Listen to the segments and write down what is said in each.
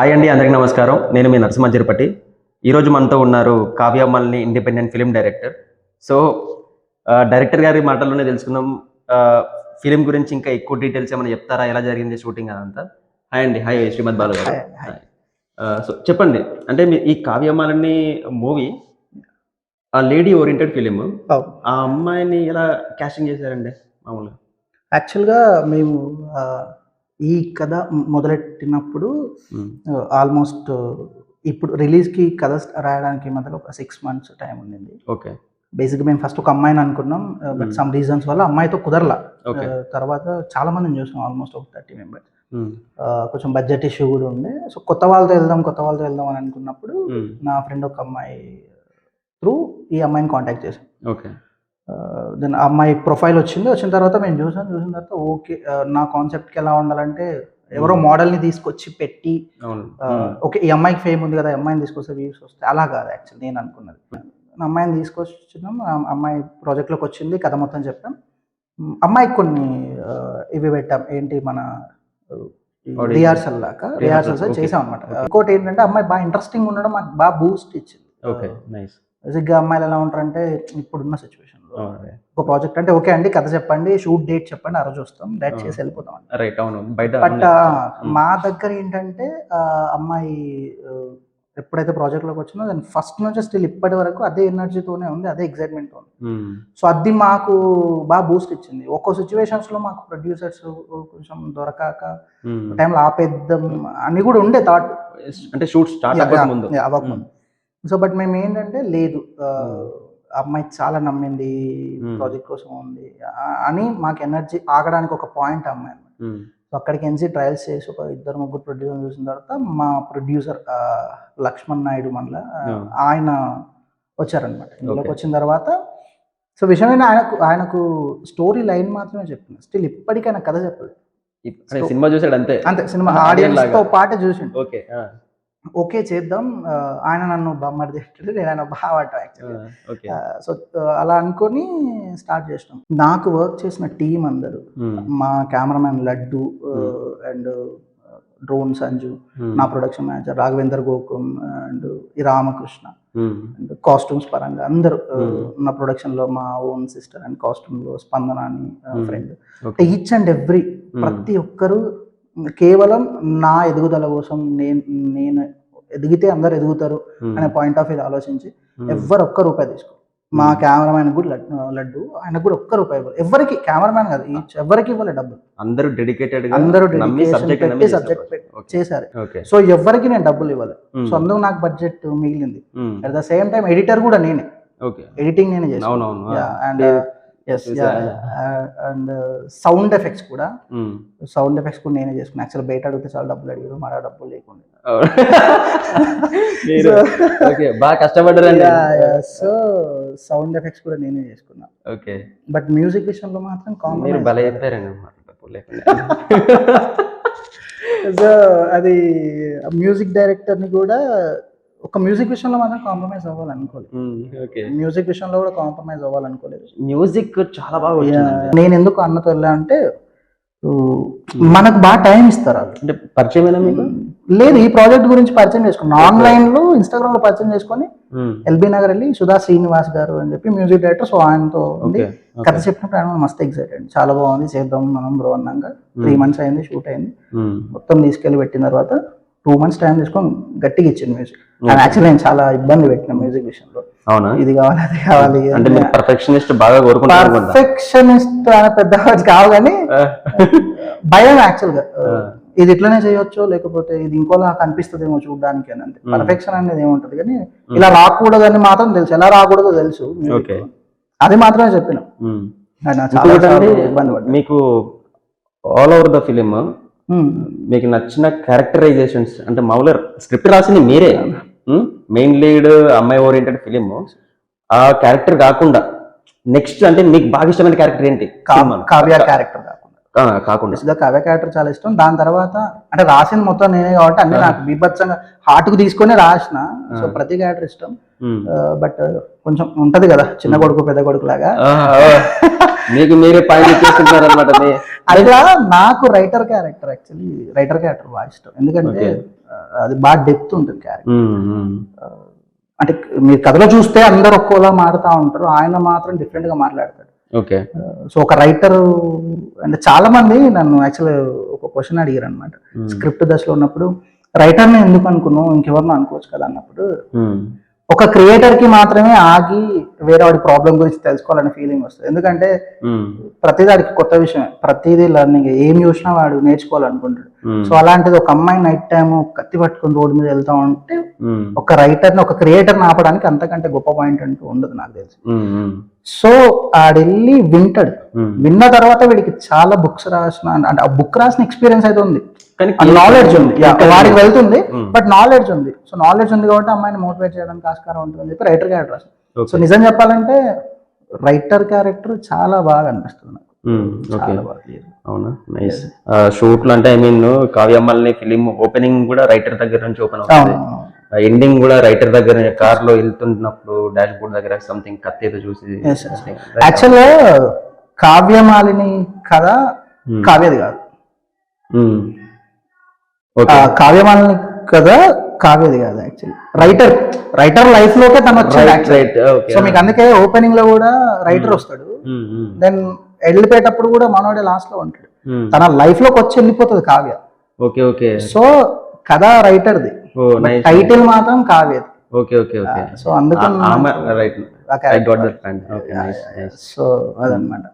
Hi అండి అందరికీ నమస్కారం. నేను మీ నరసింహ ఈరోజు మనతో ఉన్నారు Kavya మల్ని independent film director. So director గారి మాటల్లోనే తెలుసుకుందాం. ఫిలిం గురించి ఇంకా ఎక్కువ డీటెయిల్స్ ఏమైనా చెప్తారా? ఎలా జరిగింది షూటింగ్ అదంతా? హాయ్ అండి హాయ్ శ్రీమద్ బాలు గారు. సో చెప్పండి. అంటే మీ ఈ కావ్యమాలని మూవీ ఆ లేడీ ఓరియంటెడ్ ఫిలిం. ఆ అమ్మాయిని ఎలా క్యాస్టింగ్ చేశారండి మామూలుగా? యాక్చువల్గా మేము ఈ కథ మొదలెట్టినప్పుడు. ఆల్మోస్ట్ ఇప్పుడు రిలీజ్కి కథ రాయడానికి మధ్యలో ఒక సిక్స్ మంత్స్ టైం ఉండింది ఓకే బేసిక్గా మేము ఫస్ట్ ఒక అమ్మాయిని అనుకున్నాం బట్. సమ్ రీజన్స్ వల్ల అమ్మాయితో కుదరలా తర్వాత చాలా మందిని చూసాం ఆల్మోస్ట్ ఒక థర్టీ మెంబర్స్. కొంచెం బడ్జెట్ ఇష్యూ కూడా ఉండే సో కొత్త వాళ్ళతో వెళ్దాం కొత్త వాళ్ళతో వెళ్దాం అని అనుకున్నప్పుడు. నా ఫ్రెండ్ ఒక అమ్మాయి త్రూ ఈ అమ్మాయిని కాంటాక్ట్ చేశాం ఓకే దెన్ అమ్మాయి ప్రొఫైల్ వచ్చింది వచ్చిన తర్వాత మేము చూసాం చూసిన తర్వాత ఓకే నా కాన్సెప్ట్కి ఎలా ఉండాలంటే ఎవరో మోడల్ని తీసుకొచ్చి పెట్టి. ఓకే ఈ అమ్మాయికి ఫేమ్ ఉంది కదా అమ్మాయిని తీసుకొస్తే వ్యూస్ వస్తాయి. అలా కాదు యాక్చువల్ నేను అనుకున్నది. అమ్మాయిని తీసుకొచ్చినాం అమ్మాయి ప్రాజెక్ట్లోకి వచ్చింది కథ మొత్తం చెప్పాం. అమ్మాయికి కొన్ని ఇవి పెట్టాం. ఏంటి మన. రిహార్సల్ లాగా రిహార్సల్స్. చేసాం అనమాట ఇంకోటి ఏంటంటే అమ్మాయి బాగా ఇంట్రెస్టింగ్ ఉండడం మాకు బాగా బూస్ట్ ఇచ్చింది. ఓకే నైస్ బేసిక్గా అమ్మాయిలు ఎలా ఉంటారంటే ఇప్పుడున్న సిచ్యువేషన్లో. ఒక ప్రాజెక్ట్ అంటే ఓకే అండి కథ చెప్పండి షూట్ డేట్ చెప్పండి ఆ రోజు వస్తాం డేట్. చేసి వెళ్ళిపోతాం రైట్ అవును బయట బట్. మా దగ్గర ఏంటంటే అమ్మాయి ఎప్పుడైతే ప్రాజెక్ట్లోకి వచ్చిందో దాని ఫస్ట్ నుంచి స్టిల్ ఇప్పటి వరకు అదే ఎనర్జీతోనే ఉంది అదే ఎగ్జైట్మెంట్ ఉంది. సో అది మాకు బాగా బూస్ట్ ఇచ్చింది ఒక్కో సిచ్యువేషన్స్లో మాకు ప్రొడ్యూసర్స్ కొంచెం దొరకాక. టైంలో ఆపేద్దాం అని కూడా ఉండే థాట్ అంటే షూట్ స్టార్ట్ అవ్వక ముందు అవ్వకముందు సో బట్ మేము ఏంటంటే లేదు అమ్మాయి చాలా నమ్మింది. ప్రాజెక్ట్ కోసం ఉంది అని మాకు ఎనర్జీ ఆగడానికి ఒక పాయింట్ అమ్మాయి. సో అక్కడికి ఎంచి ట్రయల్స్ చేసి ఒక ఇద్దరు ముగ్గురు ప్రొడ్యూసర్ చూసిన తర్వాత మా ప్రొడ్యూసర్ లక్ష్మణ్ నాయుడు మనల. ఆయన వచ్చారనమాట ఇందులోకి Okay. వచ్చిన తర్వాత సో విషయం ఏంటి ఆయనకు ఆయనకు స్టోరీ లైన్ మాత్రమే చెప్పింది స్టిల్ ఇప్పటికీ ఆయన కథ చెప్పలేదు సినిమా చూసాడు అంతే అంతే సినిమా ఆడియన్స్తో. పాటే చూసిండు ఓకే ఓకే చేద్దాం ఆయన నన్ను బొమ్మడి తిట్టాడు నేను ఆయన బాగా యాక్చువల్లీ సో అలా అనుకొని స్టార్ట్ చేసినాం నాకు వర్క్ చేసిన టీం అందరూ. మా cameraman Laddu and drone Sanju నా production manager Raghavender Gokul and ఈ రామకృష్ణ. అండ్ కాస్ట్యూమ్స్ పరంగా అందరూ. నా ప్రొడక్షన్లో మా ఓన్ సిస్టర్ అండ్ కాస్ట్యూమ్లో స్పందన అని. Friend each and every. ప్రతి ఒక్కరు కేవలం నా ఎదుగుదల కోసం నేను నేను ఎదిగితే అందరు ఎదుగుతారు మ్మ్. అనే పాయింట్ ఆఫ్ వ్యూ ఆలోచించి మ్మ్. ఎవ్వరు ఒక్క రూపాయి తీసుకో. మా Hmm. కెమెరామ్యాన్ కూడా లడ్డు ఆయనకు కూడా ఒక్క రూపాయి ఇవ్వాలి ఎవరికి కెమెరామ్యాన్ కాదు ఎవరికి ఇవ్వాలి డబ్బులు. అందరూ డెడికేటెడ్ అందరూ సబ్జెక్ట్ పెట్టి పెట్టి చేశారు. సో ఎవరికి నేను డబ్బులు ఇవ్వాలి. సో అందుకు నాకు బడ్జెట్ మిగిలింది. At the same time editor కూడా నేనే. ఎడిటింగ్ నేనే అవునవును. And yes and sound effects కూడా. సౌండ్ ఎఫెక్ట్స్ కూడా నేనే చేసుకున్నాను యాక్చువల్ బయట అడిగితే చాలా డబ్బులు అడిగారు మన డబ్బులు లేకుండా. ఓకే బాగా కష్టపడ్డారండి. సో సౌండ్ ఎఫెక్ట్స్ కూడా నేనే చేసుకున్నా ఓకే. బట్ మ్యూజిక్ విషయంలో మాత్రం కాంప్రమైజ్ భలే చెప్పారండి మాట డబ్బులు లేకుండా. సో అది మ్యూజిక్ డైరెక్టర్ని కూడా ఒక మ్యూజిక్ విషయంలో మాత్రం కాంప్రమైజ్ అవ్వాలనుకోలేదు. మ్యూజిక్ విషయంలో కూడా కాంప్రమైజ్ అవ్వాలనుకోలేదు. మ్యూజిక్ చాలా బాగా నేను ఎందుకు అన్నతో వెళ్ళా అంటే ఊ, మనకు బాగా టైం ఇస్తారు అంటే పరిచయమేనా మీకు? లేదు ఈ ప్రాజెక్ట్ గురించి పరిచయం చేసుకున్నాను ఆన్లైన్లో ఇన్స్టాగ్రామ్లో పరిచయం చేసుకొని. ఎల్బీ నగర్ వెళ్ళి సుధా శ్రీనివాస్ గారు అని చెప్పి మ్యూజిక్ డైరెక్టర్ సో ఆయనతో ఉంది కథ చెప్పినప్పుడు ఆయన మస్తు ఎక్సైటెడ్ చాలా బాగుంది. చేద్దాం మనం బ్రో అన్నాక. త్రీ మంత్స్ అయింది షూట్ అయింది. మొత్తం తీసుకెళ్ళి పెట్టిన తర్వాత టూ మంత్స్ టైం తీసుకొని గట్టిగా ఇచ్చింది మ్యూజిక్ యాక్చువల్లీ నేను చాలా ఇబ్బంది పెట్టిన మ్యూజిక్ విషయంలో అవునా ఇది కావాలి అది కావాలి అంటే పర్ఫెక్షనిస్ట్ బాగా కోరుకుంటారు. పర్ఫెక్షనిస్ట్ అనే పెద్ద కావు కానీ. భయం యాక్చువల్గా. ఇది ఇట్లనే చేయొచ్చు లేకపోతే ఇది ఇంకోలా కనిపిస్తుందేమో చూడడానికి అని Hmm. పర్ఫెక్షన్ అనేది ఏముంటది కానీ ఇలా రాకూడదని మాత్రం తెలుసు ఎలా రాకూడదో తెలుసు. అది మాత్రమే చెప్పిన అండి, ఇబ్బంది మీకు all over the film Hmm. మీకు నచ్చిన క్యారెక్టరైజేషన్స్ అంటే మామూలుగా స్క్రిప్ట్ రాసింది మీరే. మెయిన్ లీడ్ అమ్మాయి ఓరియంటెడ్ ఫిలిం ఆ క్యారెక్టర్ కాకుండా నెక్స్ట్ అంటే మీకు బాగా ఇష్టమైన క్యారెక్టర్ ఏంటి? కావ్య క్యారెక్టర్ కాకుండా. కావ్య క్యారెక్టర్ చాలా ఇష్టం. దాని తర్వాత అంటే రాసింది మొత్తం నేనే కాబట్టి అన్ని నాకు బీభత్సంగా హార్ట్కు తీసుకొని రాసిన. సో ప్రతి క్యారెక్టర్ ఇష్టం. బట్ కొంచెం ఉంటది కదా చిన్న కొడుకు పెద్ద కొడుకు లాగా. మీకు మీరే పాయింట్ ఇచ్చేస్తున్నారు అనమాట అట్లా నాకు writer character actually writer character బాగా ఇష్టం. ఎందుకంటే అది బాగా డెప్త్ ఉంటుంది క్యారెక్టర్ అంటే మీరు కథలో చూస్తే అందరు ఒక్కోలా మాడుతూ ఉంటారు ఆయన మాత్రం different గా మాట్లాడతాడు. ఓకే సో ఒక రైటర్ అంటే చాలా మంది నన్ను యాక్చువల్ ఒక క్వశ్చన్ అడిగారు అనమాట స్క్రిప్ట్ దశలో ఉన్నప్పుడు రైటర్ని ఎందుకు అనుకున్నావు? ఇంకెవరినో అనుకోవచ్చు కదా అన్నప్పుడు ఒక క్రియేటర్కి మాత్రమే ఆగి వేరే వాడి ప్రాబ్లం గురించి తెలుసుకోవాలనే ఫీలింగ్ వస్తుంది. ఎందుకంటే ప్రతిదీ వాడికి కొత్త విషయం ప్రతిదీ లర్నింగ్ ఏం చూసినా వాడు నేర్చుకోవాలనుకుంటాడు. సో అలాంటిది ఒక అమ్మాయి నైట్ టైం కత్తి పట్టుకొని రోడ్డు మీద వెళ్తా ఉంటే ఒక రైటర్ని ఒక క్రియేటర్ని ఆపడానికి అంతకంటే గొప్ప పాయింట్ అంటూ ఉండదు నాకు తెలిసి. సో ఆడెళ్ళి వింటాడు. విన్న తర్వాత వీడికి చాలా బుక్స్ రాసిన అంటే ఆ బుక్ రాసిన ఎక్స్పీరియన్స్ అయితే ఉంది. కానీ నాలెడ్జ్ ఉంది. వాడికి వెళ్తుంది Hmm. బట్ నాలెడ్జ్ ఉంది. సో నాలెడ్జ్ ఉంది కాబట్టి అమ్మాయిని మోటివేట్ చేయడానికి ఆస్కారం ఉంటుంది అని చెప్పి రైటర్ క్యారెక్టర్ సో నిజం చెప్పాలంటే రైటర్ క్యారెక్టర్ చాలా బాగా అనిపిస్తుంది అవునా? నైస్ షూట్లు అంటే I mean Kavyamalini film opening కూడా రైటర్ దగ్గర నుంచి ఓపెన్ అవుతుంది. ఎండింగ్ కూడా రైటర్ దగ్గర కార్లో వెళ్తున్నప్పుడు డాష్ బోర్డ్ దగ్గర సంథింగ్ కత్తి ఏదో చూసి. యాక్చువల్గా కావ్యమాలిని కథ. కావ్యది కాదు. కావ్యమాలిని కథ కావ్యది కాదు యాక్చువల్లీ రైటర్ రైటర్ లైఫ్ లోకే తను ఓకే సో మీకు అందుకే ఓపెనింగ్లో కూడా రైటర్ వస్తాడు. దెన్ వెళ్ళిపోయేటప్పుడు కూడా మనోడే లాస్ట్లో ఉంటాడు. తన లైఫ్లోకి వచ్చి వెళ్ళిపోతుంది కావ్య. Okay okay. సో కథ రైటర్ది టైటిల్ మాత్రం కావ్యది. Okay okay okay. సో అందుకని రైట్ ఆ I character. Got that point okay nice so అదనమాట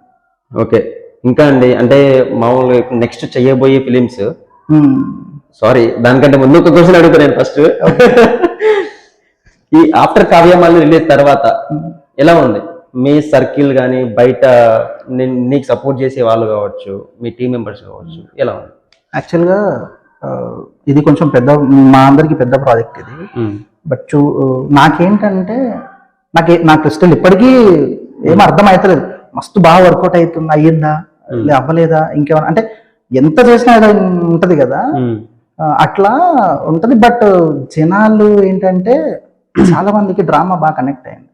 ఓకే. ఇంకా అండి అంటే మామూలు నెక్స్ట్ చేయబోయే ఫిలిమ్స్ Hmm. సారీ దానికంటే ముందు ఒక క్వశ్చన్ అడుగుతా నేను ఫస్ట్ ఈ ఆఫ్టర్ కావ్యమాలని రిలీజ్ తర్వాత ఎలా ఉంది? మీ సర్కిల్ కానీ బయట నీ- నీకు సపోర్ట్ చేసే వాళ్ళు కావచ్చు మీ టీం మెంబర్స్ కావచ్చు ఎలా ఉంది? యాక్చువల్గా ఇది కొంచెం పెద్ద మా అందరికి పెద్ద ప్రాజెక్ట్ ఇది. బట్ చూ నాకేంటంటే నాకు నాకు స్టిల్ ఇప్పటికీ ఏం అర్థం అవుతలేదు మస్తు బాగా వర్కౌట్ అవుతుంది అయ్యిందా అవ్వలేదా ఇంకేమైనా అంటే ఎంత చేసినా ఉంటది కదా. అట్లా ఉంటది. బట్ జనాలు ఏంటంటే చాలా మందికి డ్రామా బాగా కనెక్ట్ అయింది.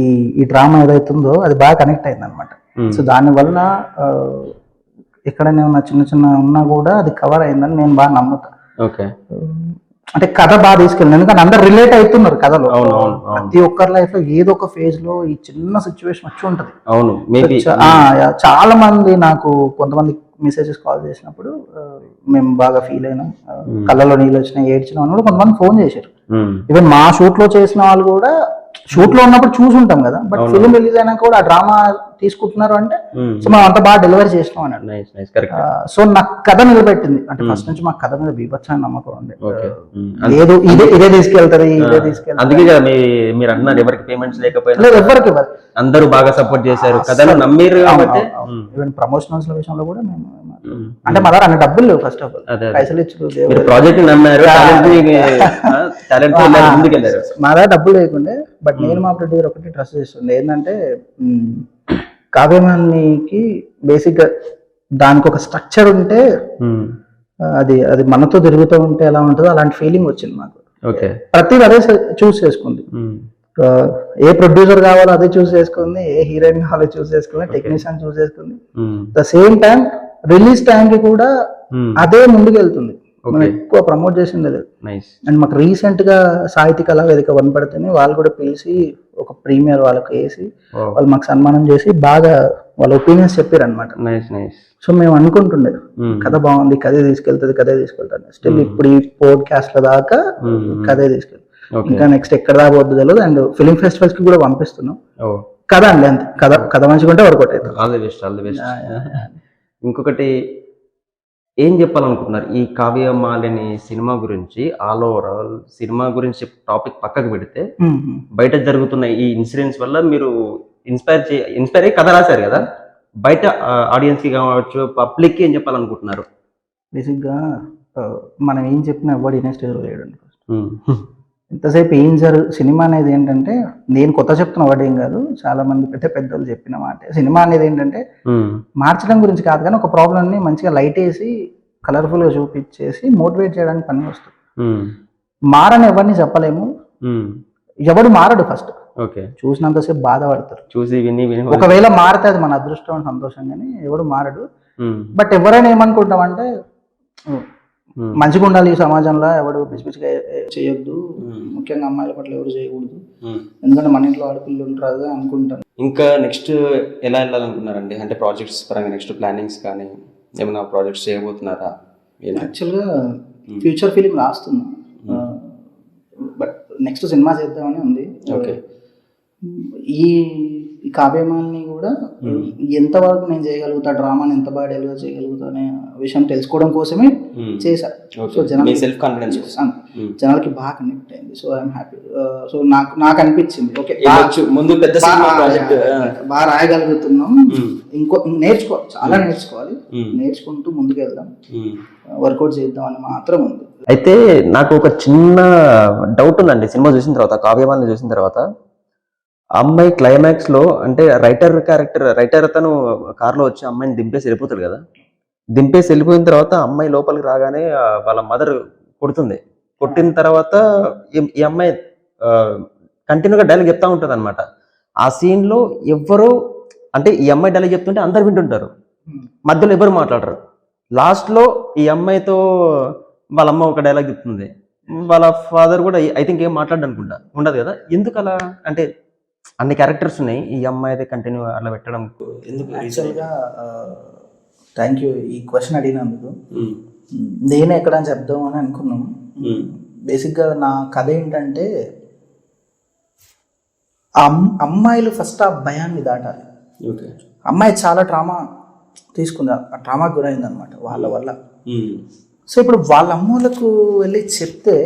ఈ ఈ డ్రామా ఏదైతుందో అది బాగా కనెక్ట్ అయింది అనమాట సో దానివల్ల ఎక్కడైనా ఏమన్నా చిన్న చిన్న ఉన్నా కూడా అది కవర్ అయిందని నేను బాగా నమ్ముతా. ఓకే. అంటే కథ బాగా తీసుకెళ్ళింది. ఎందుకంటే అందరు రిలేట్ అవుతున్నారు కథలో. అవును, అవును, అవును. ప్రతి ఒక్కరి లైఫ్లో ఏదో ఒక ఫేజ్లో ఈ చిన్న సిచ్యువేషన్ వచ్చి ఉంటది. అవును చాలా మంది నాకు కొంతమంది మెసేజెస్ కాల్ చేసినప్పుడు మేము బాగా ఫీల్ అయినాం. కళ్ళలో నీళ్ళు వచ్చినాయి ఏడ్చినాం అని కూడా కొంతమంది ఫోన్ చేశారు. ఈవెన్ మా షూట్లో చేసిన వాళ్ళు కూడా షూట్లో ఉన్నప్పుడు చూసి ఉంటాం కదా బట్ ఫిల్మ్ రిలీజ్ అయినాక కూడా ఆ డ్రామా తీసుకుంటున్నారు అంటే సో మనం అంత బాగా డెలివరీ చేసినాం కరెక్ట్ సో నాకు కథ నిలబెట్టింది. అంటే ఫస్ట్ నుంచి మాకు కథ మీద బీభత్సమైన నమ్మకం ఉంది లేదు ఇదే ఇదే తీసుకెళ్తాది ఇదే తీసుకెళ్తాది అందుకే కదా మీ మీరు అన్నారు ఎవరికి పేమెంట్స్ లేకపోయినా ఎవరికి అందరూ బాగా సపోర్ట్ చేశారు కథను నమ్మిరు కాబట్టి. ఈవెన్ ప్రమోషనల్స్ విషయంలో కూడా మేము. అంటే మా దగ్గర అన్ని డబ్బులు లేవు ఫస్ట్ ఆఫ్ ఆల్. పైసలు ఇచ్చు ప్రాజెక్ట్ నమ్మారు మా దగ్గర డబ్బులు లేకుండే బట్ నేను మా ప్రొడ్యూసర్ ఒకటి ట్రస్ట్ చేస్తుంది ఏంటంటే కావ్యమానికి బేసిక్గా దానికి ఒక స్ట్రక్చర్ ఉంటే అది అది మనతో తిరుగుతూ ఉంటే ఎలా ఉంటుందో అలాంటి ఫీలింగ్ వచ్చింది మాకు. ఓకే. ప్రతిది అదే చూస్ చేసుకుంది. ఏ ప్రొడ్యూసర్ కావాలో అదే చూస్ చేసుకుంది ఏ హీరోయిన్ కావాలో చూస్ చేసుకుంది టెక్నీషియన్ చూస్ చేసుకుంది. The same time release time కి కూడా అదే ముందుకు వెళ్తుంది మనం. ఎక్కువ ప్రమోట్ చేసింది నైస్ అండ్ మాకు రీసెంట్గా సాహితీ కళా వేదిక వనపడితేనే వాళ్ళు కూడా పిలిచి ఒక ప్రీమియర్ వాళ్ళకి వేసి వాళ్ళు మాకు సన్మానం చేసి బాగా వాళ్ళ ఒపీనియన్స్ చెప్పారు అనమాట సో మేము అనుకుంటుండే కథ బాగుంది కథే తీసుకెళ్తుంది కథే తీసుకెళ్తాను స్టిల్ ఇప్పుడు ఈ పోడ్కాస్ట్ల దాకా కథే తీసుకెళ్తాం ఇంకా నెక్స్ట్ ఎక్కడ దాకా పోద్దు తెలియదు అండ్ ఫిలిం ఫెస్టివల్స్కి కూడా పంపిస్తున్నాం. ఓ కథ అండి అంతే. కథ కథ మంచిగా ఉంటే బెస్ట్ ఇంకొకటి ఏం చెప్పాలనుకుంటున్నారు? ఈ కావ్యమాలిని సినిమా గురించి ఆల్ ఓవరాల్ సినిమా గురించి టాపిక్ పక్కకు పెడితే బయట జరుగుతున్న ఈ ఇన్సిడెంట్స్ వల్ల మీరు ఇన్స్పైర్ చే ఇన్స్పైర్ అయ్యి కథ రాశారు కదా? బయట ఆడియన్స్కి కావచ్చు పబ్లిక్కి ఏం చెప్పాలనుకుంటున్నారు? బేసిక్గా ఆ, మనం ఏం చెప్పినా ఎవడు ఇనే స్టేజ్లో లేడండి ఎంతసేపు ఏం జరుగు సినిమా అనేది ఏంటంటే నేను కొత్త చెప్తున్న ఒకటి ఏం కాదు చాలా మంది పెద్ద పెద్దలు చెప్పిన మాట. సినిమా అనేది ఏంటంటే మార్చడం గురించి కాదు కానీ ఒక ప్రాబ్లమ్ని మంచిగా లైట్ వేసి కలర్ఫుల్గా చూపించేసి మోటివేట్ చేయడానికి పని వస్తుంది. మారని ఎవరిని చెప్పలేము. ఎవడు మారడు ఫస్ట్. ఓకే. చూసినంతసేపు బాధపడతారు. చూసి విని విని ఒకవేళ మారితే అది మన అదృష్టం సంతోషం కానీ ఎవడు మారడు. బట్ ఎవరైనా ఏమనుకుంటామంటే మంచిగా ఉండాలి ఈ సమాజంలో ఎవడు పిచ్చి పిచ్చిగా చేయొద్దు. ముఖ్యంగా అమ్మాయిల పట్ల ఎవరు చేయకూడదు. ఎందుకంటే మన ఇంట్లో ఆడపిల్లలు ఉంటారు అని అనుకుంటాను. ఇంకా నెక్స్ట్ ఎలా వెళ్ళాలనుకున్నారండి? అంటే ప్రాజెక్ట్స్ పరంగా నెక్స్ట్ ప్లానింగ్స్ కానీ ఏమైనా ప్రాజెక్ట్స్ చేయబోతున్నారా? యాక్చువల్గా ఫ్యూచర్ ఫిలిం రాస్తున్నా. బట్ నెక్స్ట్ సినిమా చేద్దామని ఉంది. ఓకే. ఈ కావ్యమాలని కూడా ఎంతవరకు నేను చేయగలుగుతా డ్రామాని ఎంత బాగా డెలివర్ చేయగలుగుతా అనే విషయం తెలుసుకోవడం కోసమే ఉమ్, చేశా. ఓకే సో జనాలు సెల్ఫ్ కాన్ఫిడెన్స్ జనాలకి బాగా కనెక్ట్ అయింది. సో ఐఎమ్ హ్యాపీ సో నాకు నాకు అనిపించింది. ఓకే ముందు పెద్ద సినిమా ప్రాజెక్ట్ బాగా రాయగలుగుతున్నాం. ఇంకో నేర్చుకో చాలా నేర్చుకోవాలి. నేర్చుకుంటూ ముందుకు వెళ్దాం వర్కౌట్ చేద్దాం అని మాత్రం ఉంది. అయితే నాకు ఒక చిన్న డౌట్ ఉందండి. సినిమా చూసిన తర్వాత కావ్యమాలని చూసిన తర్వాత అమ్మాయి క్లైమాక్స్లో అంటే రైటర్ క్యారెక్టర్ రైటర్ అతను కార్లో వచ్చి అమ్మాయిని దింపేసి వెళ్ళిపోతాడు కదా? దింపేసి వెళ్ళిపోయిన తర్వాత అమ్మాయి లోపలికి రాగానే వాళ్ళ మదర్ కొడుతుంది. కొట్టిన తర్వాత ఈ- అమ్మాయి కంటిన్యూగా డైలాగ్ చెప్తా ఉంటుంది అనమాట ఆ సీన్లో ఎవ్వరు అంటే ఈ అమ్మాయి డైలాగ్ చెప్తుంటే అందరు వింటుంటారు. మధ్యలో ఎవరు మాట్లాడరు. లాస్ట్లో ఈ అమ్మాయితో వాళ్ళ అమ్మ ఒక డైలాగ్ చెప్తుంది. వాళ్ళ ఫాదర్ కూడా ఐ థింక్ ఏం మాట్లాడనుకుంటా ఉండదు కదా? ఎందుకు అలా అంటే అన్ని క్యారెక్టర్స్ ఉన్నాయి. ఈ అమ్మాయి అయితే కంటిన్యూ అలా పెట్టడం. ఎందుకు యాక్చువల్గా థ్యాంక్ యూ ఈ క్వశ్చన్ అడిగినందుకు. నేను ఎక్కడ అని చెప్దాం అని అనుకున్నాం. బేసిక్గా నా కథ ఏంటంటే అమ్మాయిలు ఫస్ట్ ఆ భయాన్ని దాటాలి. ఓకే. అమ్మాయి చాలా ట్రామా తీసుకుంది. ఆ ట్రామాకి గురైంది అనమాట వాళ్ళ వల్ల. సో ఇప్పుడు వాళ్ళ అమ్మోళ్ళకు వెళ్ళి చెప్తే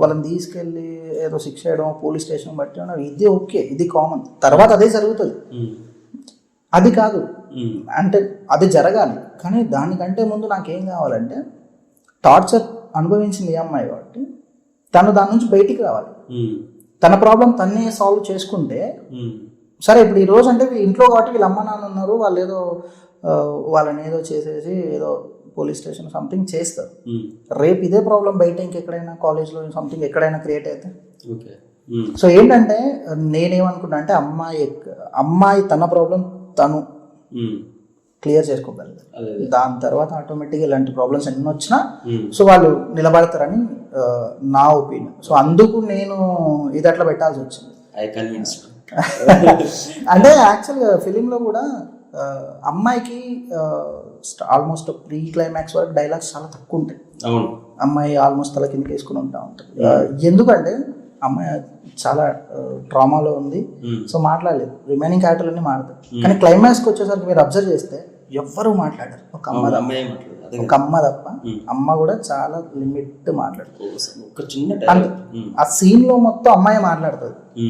వాళ్ళని తీసుకెళ్ళి ఏదో శిక్ష చేయడం పోలీస్ స్టేషన్ బట్టి ఇది ఓకే ఇది కామన్ తర్వాత అదే జరుగుతుంది. అది కాదు. అంటే అది జరగాలి. కానీ దానికంటే ముందు నాకేం కావాలంటే టార్చర్ అనుభవించింది ఈ అమ్మాయి కాబట్టి తను దాని నుంచి బయటికి రావాలి. తన ప్రాబ్లం తన్నే సాల్వ్ చేసుకుంటే సరే ఇప్పుడు ఈ రోజు అంటే ఇంట్లో కాబట్టి వీళ్ళ అమ్మ నాన్న ఉన్నారు వాళ్ళు ఏదో వాళ్ళని ఏదో చేసేసి ఏదో పోలీస్ స్టేషన్ సంథింగ్ చేస్తారు. రేపు ఇదే ప్రాబ్లం బయట ఇంకెక్కడైనా కాలేజ్లో సంథింగ్ ఎక్కడైనా క్రియేట్ అయితే? ఓకే. సో ఏంటంటే నేనేమనుకున్నా అంటే అమ్మాయి అమ్మాయి తన ప్రాబ్లం తను క్లియర్ చేసుకోగలదు. దాని తర్వాత ఆటోమేటిక్గా ఇలాంటి ప్రాబ్లమ్స్ ఎన్ని వచ్చినా సో వాళ్ళు నిలబడతారని నా ఒపీనియన్. సో అందుకు నేను ఇది అట్లా పెట్టాల్సి వచ్చింది. అంటే యాక్చువల్గా ఫిలింలో కూడా అమ్మాయికి ఆల్మోస్ట్ ప్రీ క్లైమాక్స్ వరకు డైలాగ్స్ చాలా తక్కువ ఉంటాయి. అవును. అమ్మాయి ఆల్మోస్ట్ తల కిందకి వేసుకుని ఉంటా ఉంటుంది. ఎందుకంటే అమ్మాయి చాలా ట్రామాలో ఉంది. సో మాట్లాడలేదు. రిమైనింగ్ క్యారెక్టర్లన్నీ మాట్లాడతారు కానీ క్లైమాక్స్కి వచ్చేసరికి మీరు అబ్జర్వ్ చేస్తే ఎవ్వరూ మాట్లాడారు. ఒక అమ్మ తప్ప. ఒక అమ్మ తప్ప. అమ్మ కూడా చాలా లిమిట్ మాట్లాడుతుంది. ఆ scene లో మొత్తం అమ్మాయి మాట్లాడుతుంది.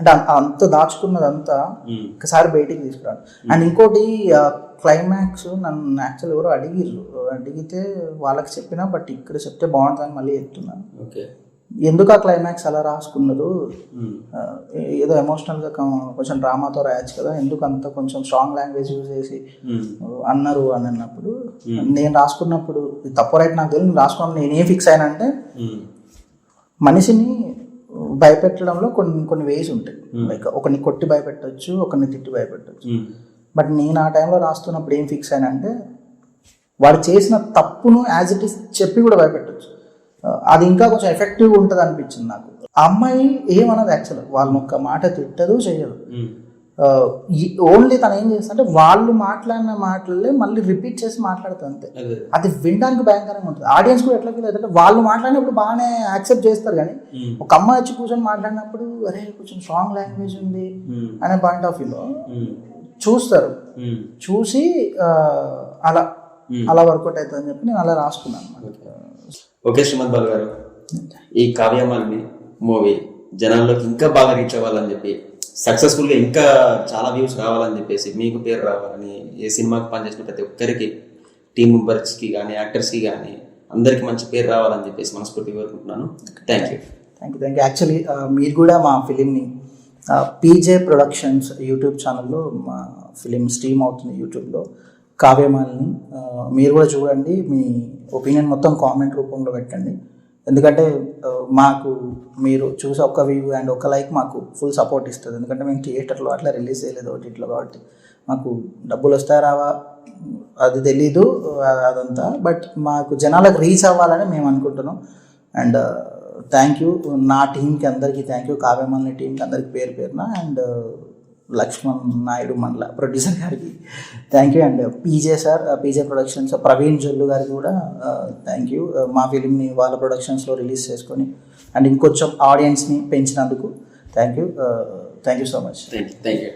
అంటే అంత- అంత దాచుకున్నదంతా ఒకసారి బయటికి తీసుకురాడు అండ్ ఇంకోటి క్లైమాక్స్ నన్ను యాక్చువల్ ఎవరో అడిగిర్రు. అడిగితే వాళ్ళకి చెప్పినా బట్ ఇక్కడ చెప్తే బాగుంటుందని మళ్ళీ చెప్తున్నాను. ఓకే. ఎందుకు ఆ క్లైమాక్స్ అలా రాసుకున్నారు? ఏదో ఎమోషనల్గా కొంచెం డ్రామాతో రాయొచ్చు కదా ఎందుకు అంత కొంచెం స్ట్రాంగ్ లాంగ్వేజ్ యూజ్ చేసి అన్నారు అని అన్నప్పుడు నేను రాసుకున్నప్పుడు తప్పు రైట్ నాకు తెలియదు నేను రాసుకున్నప్పుడు నేను ఏం ఫిక్స్ అయినా మనిషిని భయపెట్టడంలో కొన్ని కొన్ని వేస్ ఉంటాయి. లైక్ ఒకరిని కొట్టి భయపెట్టవచ్చు ఒకరిని తిట్టి భయపెట్టవచ్చు బట్ నేను ఆ టైంలో రాస్తున్నప్పుడు ఏం ఫిక్స్ అంటే వాడు చేసిన తప్పును యాజ్ ఇట్ ఈస్ చెప్పి కూడా భయపెట్టచ్చు. అది ఇంకా కొంచెం ఎఫెక్టివ్ ఉంటుంది అనిపించింది నాకు. ఆ అమ్మాయి ఏమన్నది యాక్చువల్ వాళ్ళని ఒక్క మాట తిట్టదు చేయదు. ఓన్లీ తను ఏం చేస్తా అంటే వాళ్ళు మాట్లాడిన మాటలే మళ్ళీ రిపీట్ చేసి మాట్లాడుతుంది అంతే. అదే వినడానికి భయంకరంగా ఉంటుంది. ఆడియన్స్ కూడా ఎట్లా ఫీల్ అవుతుంటే వాళ్ళు మాట్లాడినప్పుడు బాగానే యాక్సెప్ట్ చేస్తారు కానీ ఒక అమ్మాయి వచ్చి కూర్చొని మాట్లాడినప్పుడు అరే కొంచెం స్ట్రాంగ్ లాంగ్వేజ్ ఉంది అనే పాయింట్ ఆఫ్ వ్యూలో చూస్తారు. చూసి అలా అలా వర్కౌట్ అవుతుంది అని చెప్పి నేను అలా రాసుకున్నాను ఓకే. శ్రీమద్ బాల్ గారు ఈ కావ్యమాలిని మూవీ జనాల్లోకి ఇంకా బాగా రీచ్ అవ్వాలని చెప్పి సక్సెస్ఫుల్గా ఇంకా చాలా వ్యూస్ రావాలని చెప్పేసి మీకు పేరు రావాలని ఏ సినిమాకి పనిచేసిన ప్రతి ఒక్కరికి టీమ్ మెంబర్స్కి కానీ యాక్టర్స్కి కానీ అందరికి మంచి పేరు రావాలని చెప్పేసి మనస్ఫూర్తిగా కోరుకుంటున్నాను. Thank you thank you thank you actually మీరు కూడా మా ఫిలింని పీజే ప్రొడక్షన్స్ యూట్యూబ్ ఛానల్లో మా ఫిలిం స్ట్రీమ్ అవుతుంది యూట్యూబ్లో కావ్యమాలని మీరు కూడా చూడండి మీ ఒపీనియన్ మొత్తం కామెంట్ రూపంలో పెట్టండి. ఎందుకంటే మాకు మీరు చూసి ఒక్క వ్యూ అండ్ ఒక లైక్ మాకు ఫుల్ సపోర్ట్ ఇస్తుంది. ఎందుకంటే మేము థియేటర్లో అట్లా రిలీజ్ చేయలేదు ఓటీటీలో కాబట్టి. మాకు డబ్బులు వస్తాయా రావా? అది తెలీదు అదంతా. బట్ మాకు జనాలకు రీచ్ అవ్వాలని మేము అనుకుంటున్నాం. అండ్ థ్యాంక్ యూ నా టీంకి అందరికీ థ్యాంక్ యూ కావ్యమల్ని టీంకి అందరికి పేరు పేరున. అండ్ లక్ష్మణ్ నాయుడు మండల ప్రొడ్యూసర్ గారికి. Thank you and PJ sir PJ productions Praveen Jallu గారికి కూడా uh, థ్యాంక్ యూ uh, మా ఫిలింని వాళ్ళ ప్రొడక్షన్స్లో రిలీజ్ చేసుకొని అండ్ ఇంకొంచెం ఆడియన్స్ని పెంచినందుకు thank you thank you so much thank you thank you